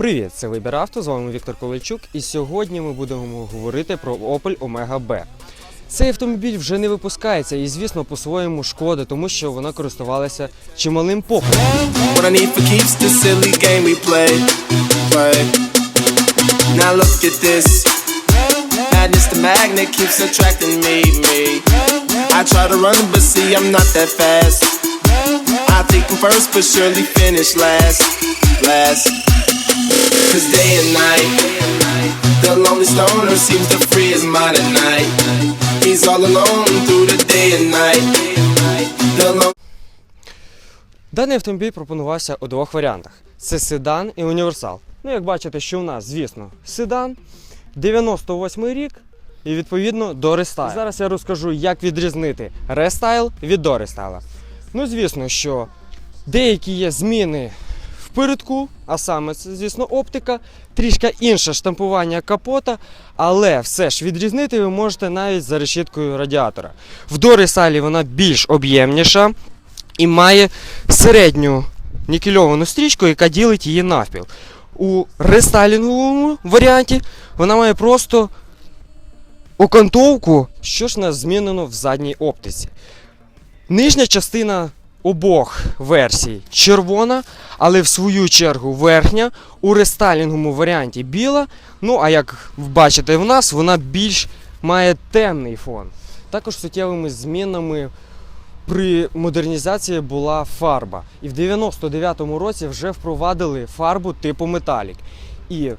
Привіт, це Вибір Авто, з вами Віктор Ковальчук, і сьогодні ми будемо говорити про Opel Omega B. Цей автомобіль вже не випускається і, звісно, по-своєму шкода, тому що вона користувалася чималим попитом. Last. Last. Cause day and night, the lonely stoner seems to free his mind at night. He's all alone through the day and night. The Даний автомобіль пропонувався у двох варіантах: це седан і універсал. Ну, як бачите, що у нас, звісно, седан, 98 рік і відповідно до рестайл. Зараз я розкажу, як відрізнити рестайл від до рестайла. Ну, звісно, що деякі є зміни впередку, а саме це, звісно, оптика, трішки інше штампування капота, але все ж відрізнити ви можете навіть за решіткою радіатора. В дорестайлі вона більш об'ємніша і має середню нікельовану стрічку, яка ділить її навпіл. У рестайлінговому варіанті вона має просто окантовку, що ж нас змінено в задній оптиці. Нижня частина обох версій червона, але в свою чергу верхня у рестайлінговому варіанті біла. Ну, а як бачите в нас, вона більш має темний фон. Також суттєвими змінами при модернізації була фарба. І в 99-му році вже впровадили фарбу типу металік. І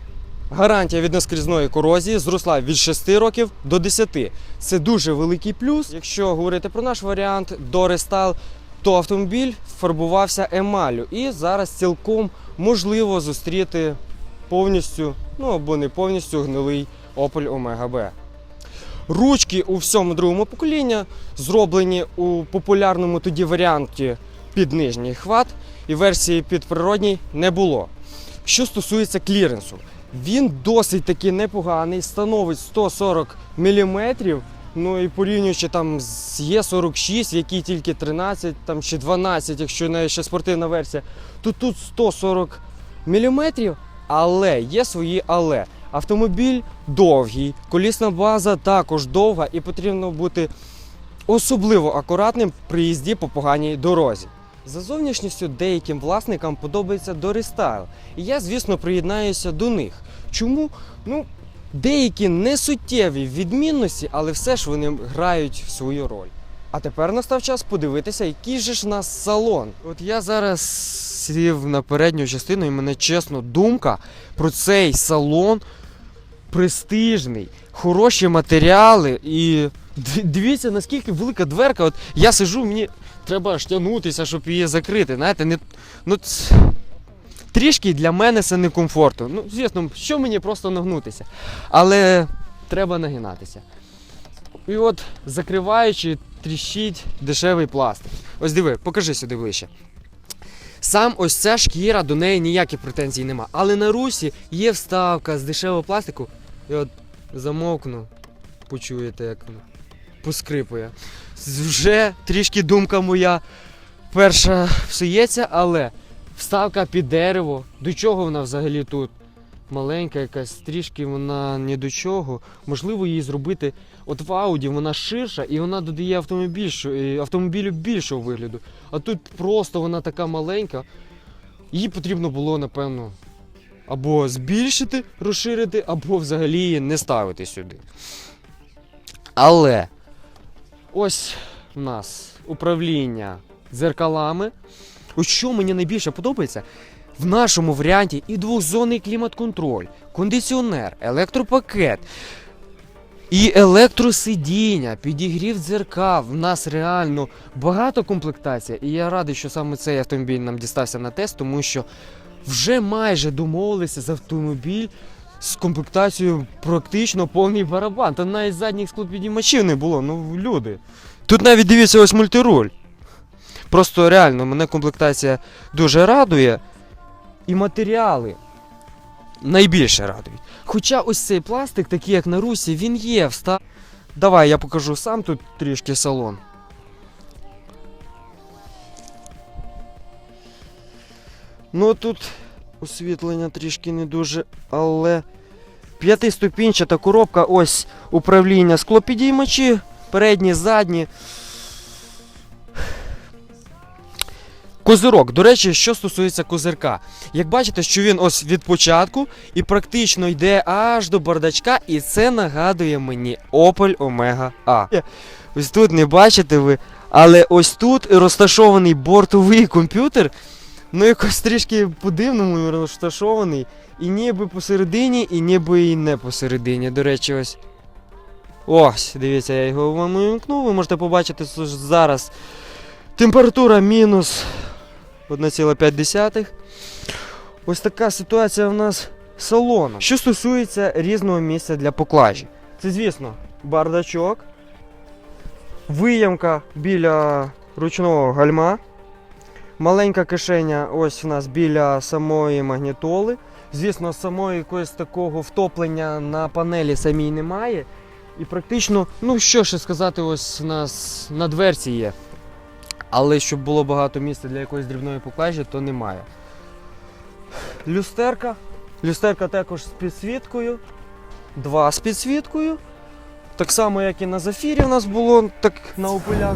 гарантія від наскрізної корозії зросла від 6 років до 10. Це дуже великий плюс. Якщо говорити про наш варіант до рестайл, то автомобіль фарбувався емалю. І зараз цілком можливо зустріти повністю, ну або не повністю гнилий Opel Omega B. Ручки у всьому другому покоління зроблені у популярному тоді варіанті під нижній хват, і версії під природній не було. Що стосується кліренсу, він досить таки непоганий, становить 140 мм. Ну і порівнюючи там з Є46, який тільки 13 там, чи 12, якщо навіть ще спортивна версія, то тут 140 мм, але є свої але. Автомобіль довгий, колісна база також довга і потрібно бути особливо акуратним при їзді по поганій дорозі. За зовнішністю деяким власникам подобається дорестайл, і я, звісно, приєднаюся до них. Чому? Ну, деякі не суттєві відмінності, але все ж вони грають свою роль. А тепер настав час подивитися, який же ж у нас салон. От я зараз сів на передню частину, і мене чесно, думка про цей салон престижний, хороші матеріали і дивіться, наскільки велика дверка. От я сижу, мені треба аж щоб її закрити. Знаєте, не, ну, ц- трішки для мене це некомфортно. Ну, звісно, що мені просто нагнутися. Але треба нагинатися. І от закриваючи, тріщить дешевий пластик. Ось диви, покажи сюди ближче. Сам ось ця шкіра, до неї ніяких претензій нема. Але на русі є вставка з дешевого пластику. І от замовкну, почуєте, як поскрипує. Вже трішки думка моя перша псується, але вставка під дерево. До чого вона взагалі тут? Маленька якась, трішки вона ні до чого. Можливо, її зробити. От в Ауді вона ширша і вона додає автомобіль, е, автомобілю більшого вигляду. А тут просто вона така маленька. Її потрібно було, напевно, або збільшити, розширити, або взагалі не ставити сюди. Але ось у нас управління дзеркалами. Ось що мені найбільше подобається, в нашому варіанті і двохзонний клімат-контроль, кондиціонер, електропакет, і електросидіння, підігрів дзеркал. В нас реально багато комплектацій. І я радий, що саме цей автомобіль нам дістався на тест, тому що вже майже домовилися за автомобіль з комплектацією практично повний барабан. Та навіть задніх склопідіймачів не було. Ну, люди. Тут навіть дивіться ось мультируль. Просто реально мене комплектація дуже радує. І матеріали найбільше радують. Хоча ось цей пластик, такий як на Русі, він є вста. Давай я покажу сам тут трішки салон. Ну тут освітлення трішки не дуже, але п'ятиступінчата коробка, ось управління склопідіймачі, передні, задні. Козирок. До речі, що стосується козирка. Як бачите, що він ось від початку і практично йде аж до бардачка, і це нагадує мені Opel Omega A. Ось тут не бачите ви, але ось тут розташований бортовий комп'ютер. Ну, якось трішки по-дивному розташований. І ніби посередині, і ніби і не посередині. До речі, ось. Ось, дивіться, я його вам увімкнув. Ви можете побачити зараз. Температура мінус 1,5. Ось така ситуація в нас з. Що стосується різного місця для поклажі. Це, звісно, бардачок, виямка біля ручного гальма. Маленька кишеня ось в нас біля самої магнітоли. Звісно, самої якогось такого втоплення на панелі самій немає. І практично, ну що ще сказати, ось у нас на дверці є. Але щоб було багато місця для якоїсь дрібної поклажі, то немає. Люстерка. Люстерка також з підсвіткою. Два з підсвіткою. Так само, як і на зафірі у нас було, так на опелях.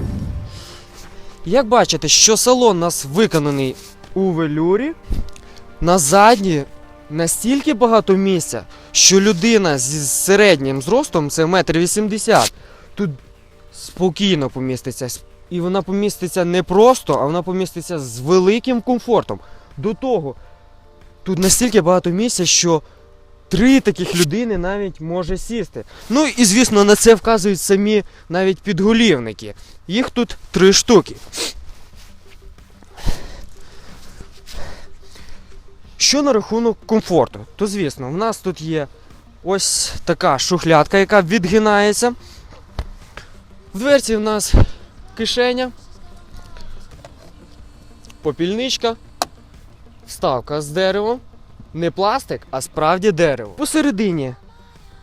Як бачите, що салон у нас виконаний у велюрі, на задні настільки багато місця, що людина зі середнім зростом, це метр вісімдесят, тут спокійно поміститься. І вона поміститься не просто, а вона поміститься з великим комфортом. До того, тут настільки багато місця, що три таких людини навіть може сісти. Ну і звісно, на це вказують самі навіть підголівники. Їх тут три штуки. Що на рахунок комфорту? То звісно, в нас тут є ось така шухлядка, яка відгинається. В дверці в нас кишеня, попільничка, вставка з деревом. Не пластик, а справді дерево. Посередині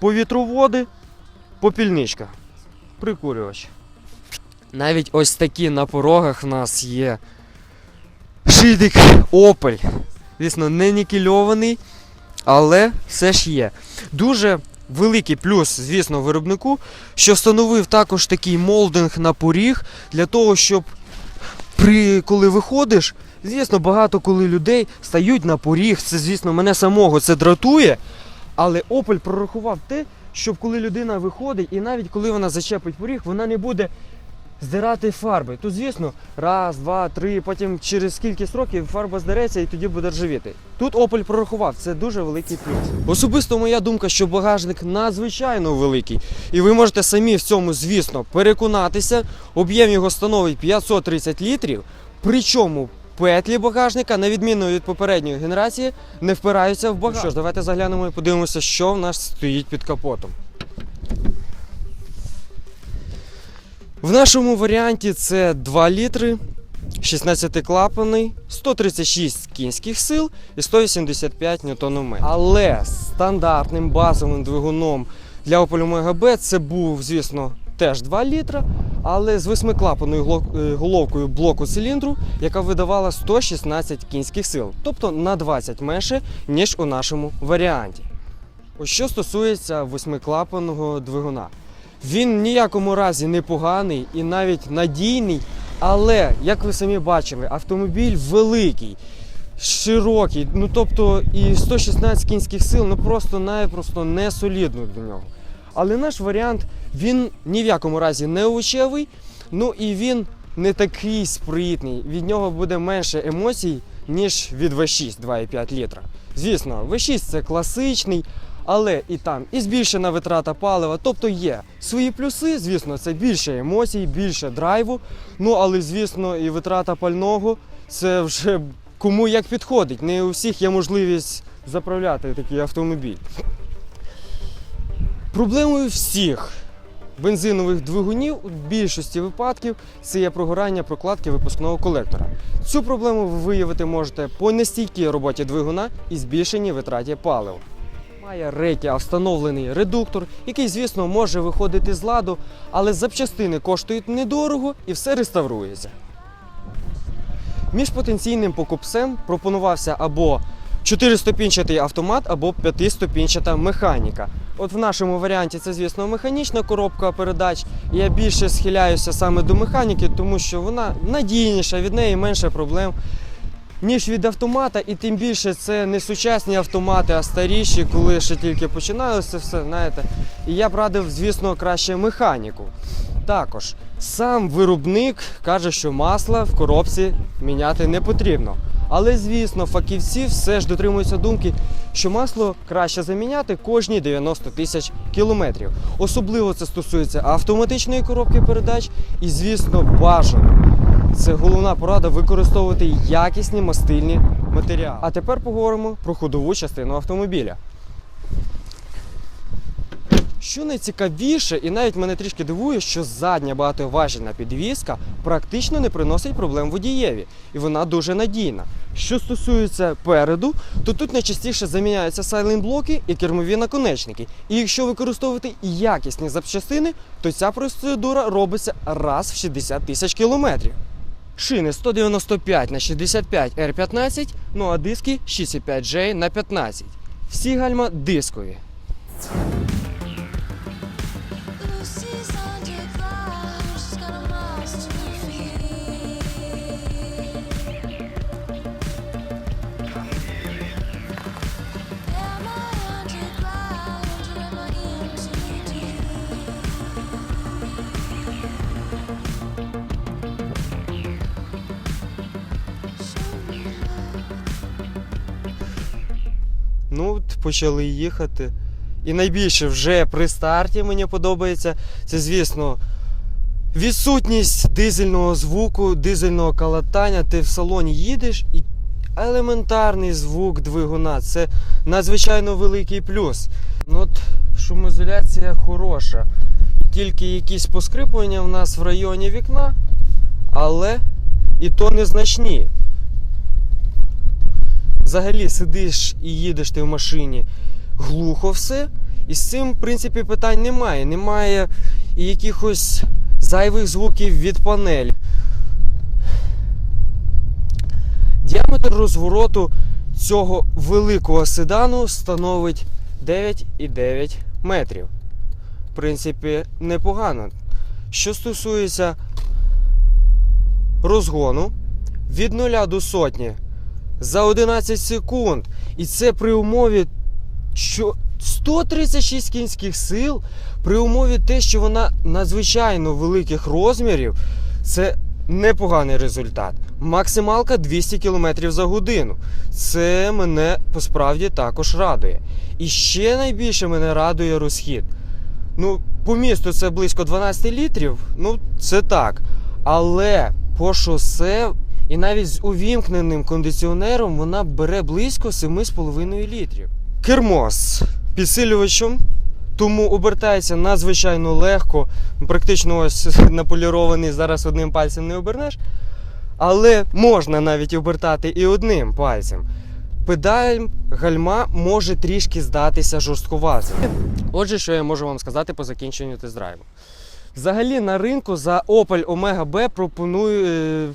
повітроводи, попільничка, прикурювач. Навіть ось такі на порогах в нас є шильдик Opel. Звісно, не нікельований, але все ж є. Дуже великий плюс, звісно, виробнику, що встановив також такий молдинг на поріг для того, щоб при коли виходиш, звісно, багато коли людей стають на поріг. Це, звісно, мене самого це дратує. Але Opel прорахував те, щоб коли людина виходить, і навіть коли вона зачепить поріг, вона не буде здирати фарби. То, звісно, раз, два, три, потім через скільки років фарба здереться і тоді буде ржавіти. Тут Opel прорахував, це дуже великий плюс. Особисто моя думка, що багажник надзвичайно великий, і ви можете самі в цьому, звісно, переконатися. Об'єм його становить 530 літрів. Причому петлі багажника, на відміну від попередньої генерації, не впираються в багажник. Що ж, давайте заглянемо і подивимося, що в нас стоїть під капотом. В нашому варіанті це 2 літри, 16-клапаний, 136 кінських сил і 185 Нм. Але стандартним базовим двигуном для Opel Omega B це був, звісно, теж 2 літра, але з восьмиклапаною е, головкою блоку циліндру, яка видавала 116 кінських сил, тобто на 20 менше, ніж у нашому варіанті. Ось що стосується восьмиклапаного двигуна. Він в ніякому разі не поганий і навіть надійний, але, як ви самі бачили, автомобіль великий, широкий, ну тобто і 116 кінських сил, ну просто-напросто не солідно для нього. Але наш варіант, він ні в якому разі не овочевий, ну і він не такий спритний. Від нього буде менше емоцій, ніж від V6 2,5 літра. Звісно, V6 це класичний, але і там і збільшена витрата палива, тобто є свої плюси, звісно, це більше емоцій, більше драйву. Ну але звісно, і витрата пального це вже кому як підходить. Не у всіх є можливість заправляти такий автомобіль. Проблемою всіх бензинових двигунів у більшості випадків це є прогорання прокладки випускного колектора. Цю проблему ви виявити можете по нестійкій роботі двигуна і збільшеній витраті палива. Має рейки, встановлений редуктор, який, звісно, може виходити з ладу, але запчастини коштують недорого і все реставрується. Між потенційним покупцем пропонувався або чотириступінчатий автомат або п'ятиступінчата механіка. От в нашому варіанті це, звісно, механічна коробка передач. Я більше схиляюся саме до механіки, тому що вона надійніша, від неї менше проблем. Ніж від автомата, і тим більше це не сучасні автомати, а старіші, коли ще тільки починалося все, знаєте. І я б радив, звісно, краще механіку. Також сам виробник каже, що масла в коробці міняти не потрібно. Але, звісно, фахівці все ж дотримуються думки, що масло краще заміняти кожні 90 тисяч кілометрів. Особливо це стосується автоматичної коробки передач і, звісно, бажано. Це головна порада використовувати якісні мастильні матеріали. А тепер поговоримо про ходову частину автомобіля. Що найцікавіше, і навіть мене трішки дивує, що задня багатоважільна підвізка практично не приносить проблем водієві, і вона дуже надійна. Що стосується переду, то тут найчастіше заміняються сайлент-блоки і кермові наконечники. І якщо використовувати якісні запчастини, то ця процедура робиться раз в 60 тисяч кілометрів. Шини 195 на 65 R15, ну а диски 6,5J на 15. Всі гальма дискові. Почали їхати. І найбільше вже при старті мені подобається, це, звісно, відсутність дизельного звуку, дизельного калатання. Ти в салоні їдеш і елементарний звук двигуна. Це надзвичайно великий плюс. Ну, от шумоізоляція хороша. Тільки якісь поскрипування в нас в районі вікна, але і то незначні. Взагалі сидиш і їдеш ти в машині глухо все. І з цим, в принципі, питань немає. Немає якихось зайвих звуків від панелі. Діаметр розвороту цього великого седану становить 9,9 метрів. В принципі, непогано. Що стосується розгону від 0 до сотні за 11 секунд. І це при умові, що 136 кінських сил, при умові те, що вона надзвичайно великих розмірів, це непоганий результат. Максималка 200 км за годину. Це мене посправді також радує. І ще найбільше мене радує розхід. Ну, по місту це близько 12 літрів, ну це так. Але по шосе і навіть з увімкненим кондиціонером вона бере близько 7,5 літрів. Кермо з підсилювачем, тому обертається надзвичайно легко. Практично ось наполірований зараз одним пальцем не обернеш. Але можна навіть обертати і одним пальцем. Педаль гальма може трішки здатися жорсткуватим. Отже, що я можу вам сказати по закінченню тест-драйву. Взагалі на ринку за Opel Omega B пропонують,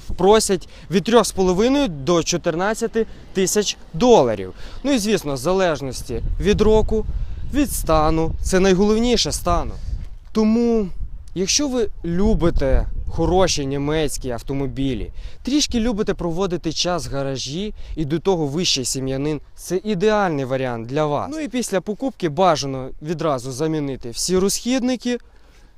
е, просять від 3,5 до 14 тисяч доларів. Ну і звісно, в залежності від року, від стану, це найголовніше стану. Тому, якщо ви любите хороші німецькі автомобілі, трішки любите проводити час в гаражі і до того вищий сім'янин, це ідеальний варіант для вас. Ну і після покупки бажано відразу замінити всі розхідники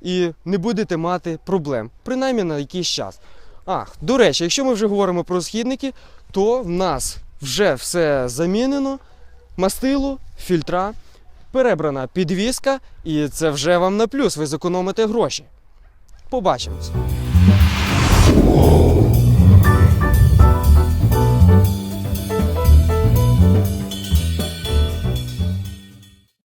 і не будете мати проблем, принаймні на якийсь час. Ах, до речі, якщо ми вже говоримо про розхідники, то в нас вже все замінено: мастило, фільтра, перебрана підвіска, і це вже вам на плюс, ви зекономите гроші. Побачимось.